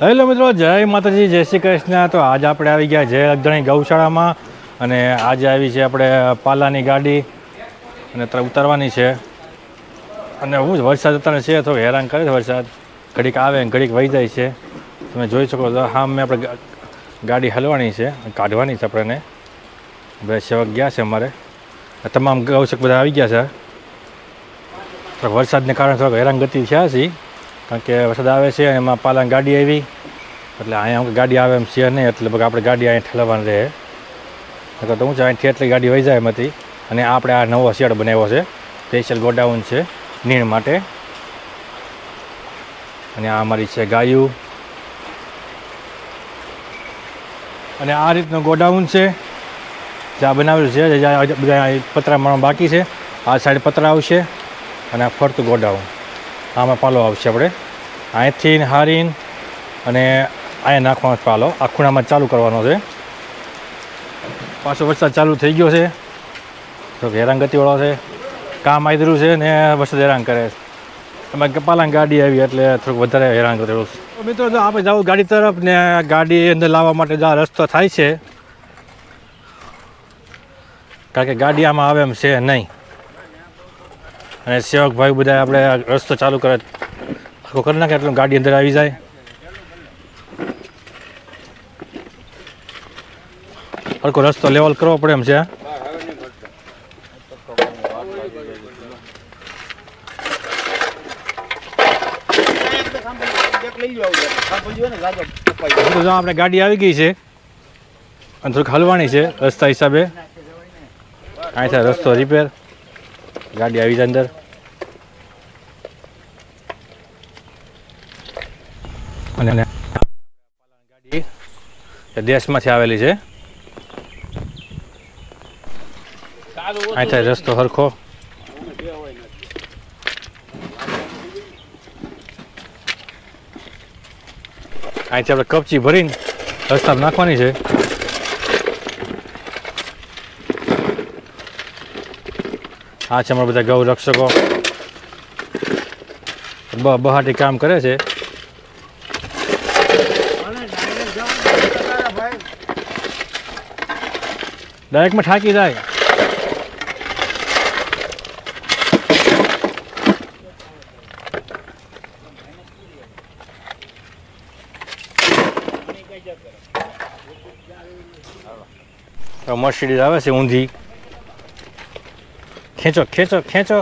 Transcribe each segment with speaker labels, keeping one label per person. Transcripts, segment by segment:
Speaker 1: Hello મિત્રો, જય માતાજી, જય શ્રી કૃષ્ણ. તો આજે આપણે આવી ગયા જય અગધણી ગૌશાળામાં અને આજે આવી છે આપણે પાલાની ગાડી અને અત્યારે ઉતારવાની છે. અને હું જ વરસાદ અત્યારે છે, થોડો હેરાન કરે છે વરસાદ. ઘડીક આવે ને ઘડીક વહી જાય છે. તમે જોઈ શકો છો, હા મેં આપણે ગાડી હલવાની છે, કાઢવાની છે આપણને બે સેવક ગયા છે અમારે. તમામ ગૌશક બધા આવી ગયા છે. વરસાદને કારણે થોડાક હેરાનગતિ થયા છીએ. કારણ કે વરસાદ આવે છે એમાં પાલન ગાડી આવી. એટલે અહીંયા ગાડી આવે એમ છે નહીં, એટલે આપણે ગાડી અહીંયા ઠેલાવવાની રહે. નકર તો હું છે અહીંથી એટલી ગાડી વહી જાય એમાંથી. અને આપણે આ નવો શેડ બનાવ્યો છે. સ્પેશિયલ ગોડાઉન છે નીણ માટે. અને આ અમારી છે ગાયું. અને આ રીતનું ગોડાઉન છે. જ્યાં બનાવેલું છે બધા પતરા મારવા બાકી છે. આ સાઈડ પતરા આવશે અને આ ફરતું ગોડાઉન. આમાં પાલો આવશે આપણે. અહીંથી હારીને અને અહીંયા નાખવાનો છે પાલો. આ ખૂણામાં ચાલુ કરવાનો છે. પાછો વરસાદ ચાલુ થઈ ગયો છે. તો હેરાનગતિવાળો છે. કામ આદરું છે ને વરસાદ હેરાન કરે છે. એમાં કપાલા ગાડી આવી એટલે થોડુંક વધારે હેરાન કરેલું છે. મિત્રો જો આપણે જવું ગાડી તરફ ને ગાડી અંદર લાવવા માટે જો રસ્તો થાય છે. કારણ કે ગાડી આમાં આવે એમ છે નહીં. અને સેવકભાઈ બધા આપણે રસ્તો ચાલુ કરે આખો કરી નાખે એટલે ગાડી અંદર આવી જાય. હરકો રસ્તો લેવલ કરવો પડે એમ છે આપણે ગાડી આવી ગઈ છે, અને થોડીક હલવાની છે રસ્તા હિસાબે. અહીં રસ્તો રિપેર ગાડી આવી જાય અંદર અને અને ગાડી એ દેશમાંથી આવેલી છે. અહીં થાય રસ્તો સરખો અહીંથી આપણે કપચી ભરીને રસ્તા નાખવાની છે. આ છે અમારા બધા ગૌ રક્ષકો બહાટી કામ કરે છે. ડાયરેક્ટમાં ઠાકી જાય. મર્સિડીઝ આવે છે ઊંધી. ખેંચો ખેંચો ખેંચો.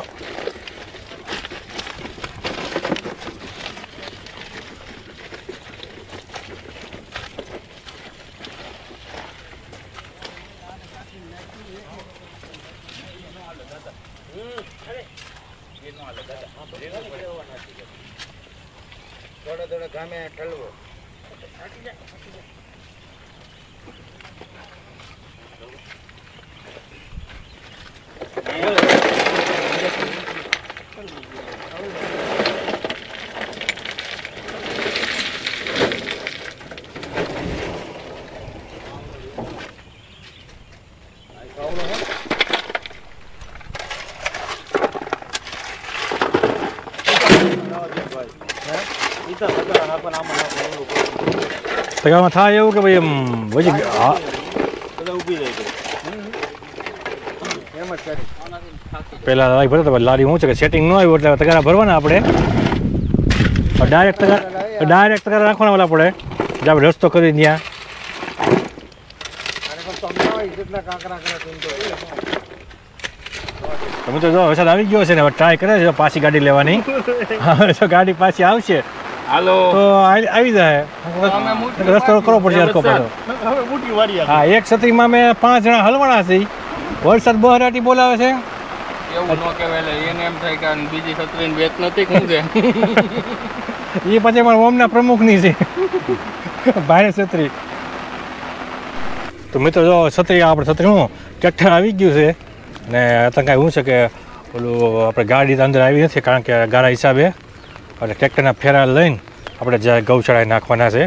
Speaker 2: થોડો થોડા ગામે ઠલવો.
Speaker 1: તગામાં થાય એવું કે ભાઈ એમ વજી હા પેલા લારી ભરતા લારી હું છે કે સેટિંગ ન આવ્યું એટલે તગારા ભરવાના આપણે ડાયરેક્ટ તગારા ડાયરેક્ટ તગારા રાખવાના વાળા આપણે જે આપણે રસ્તો કરી ત્યાં
Speaker 2: તેમ તો
Speaker 1: તો જો વરસાદ આવી ગયો છે ને, હવે ટ્રાય કરે છે, પાછી ગાડી લેવાની. ગાડી પાછી આવશે.
Speaker 3: હાલો.
Speaker 1: તો આવી આવી જાય. રસ્તો કરવો પડશે
Speaker 3: હરકો વાડી
Speaker 1: હા એક છત્રીમાં મેં પાંચ જણા હલવાના છે. વરસાદ બહરાટી બોલાવે છે.
Speaker 3: એવું ન કહેવાય એને એમ થાય કે બીજી છત્રીને બેચ નથી શું છે
Speaker 1: એ પછી મારા ઓમના પ્રમુખની છે. ભારે છત્રી. તો મિત્રો જો છત્રી આપણે છત્રી હું ટ્રેક્ટર આવી ગયું છે. ને અત્યારે કાંઈ શું છે કે ઓલું આપણે ગાડી તો અંદર આવી નથી કારણ કે ગારા હિસાબે. એટલે ટ્રેક્ટરના ફેરા લઈને આપણે જ્યાં ગૌશાળાએ નાખવાના છે.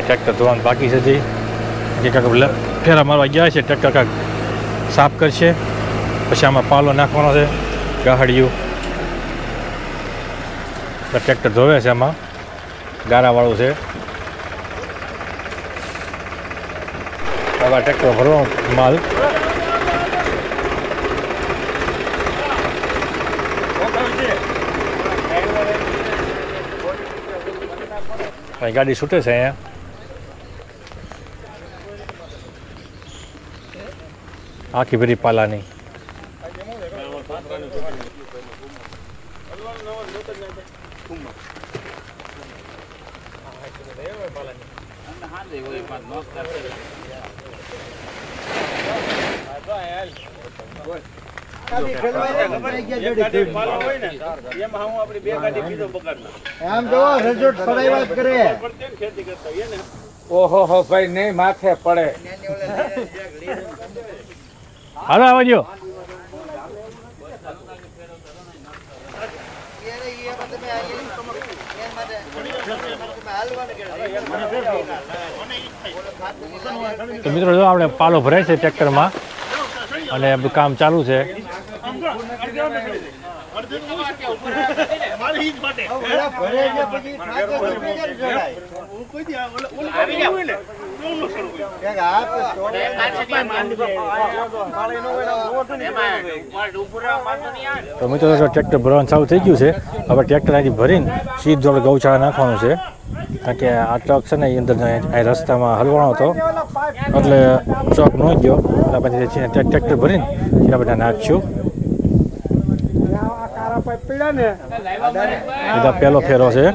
Speaker 1: ટ્રેક્ટર ધોવાનું બાકી છે જે કાંઈક ફેરા મારવા ગયા છે, ટ્રેક્ટર કાંક સાફ કરશે. પછી આમાં પાલો નાખવાનો છે ગાહડિયું ટ્રેક્ટર ધોવે છે એમાં ગારાવાળું છે. આવા ટ્રેક્ટર ભરવાનો માલ. અહીં ગાડી છૂટે છે અહીંયા. આખી ભરી પાલાની.
Speaker 2: આમ ઓહો ભાઈ નહીં માથે પડે.
Speaker 1: હાલો આવજો તો મિત્રો જો આપણે પાલો ભરાય છે ટ્રેક્ટરમાં અને બધું કામ ચાલુ છે
Speaker 2: ભરે છે પછી ખાતે સુકે કેમ ચડાય? એક હાથ તોડે.
Speaker 1: તો મિત્રો જો ટ્રેક્ટર ભરવાનું ચાલુ થઈ ગયું છે હવે ટ્રેક્ટર અહીંથી ભરીને સીધું આપણે ગૌશાળા નાખવાનું છે. કારણ કે આ ટ્રક છે ને એ અંદર અહીં રસ્તામાં હલવાનો હતો. એટલે ચોક ન ગયો એટલે પછી ટ્રેક- ટ્રેક્ટર ભરીને બધા નાખશું પહેલો ફેરો છે.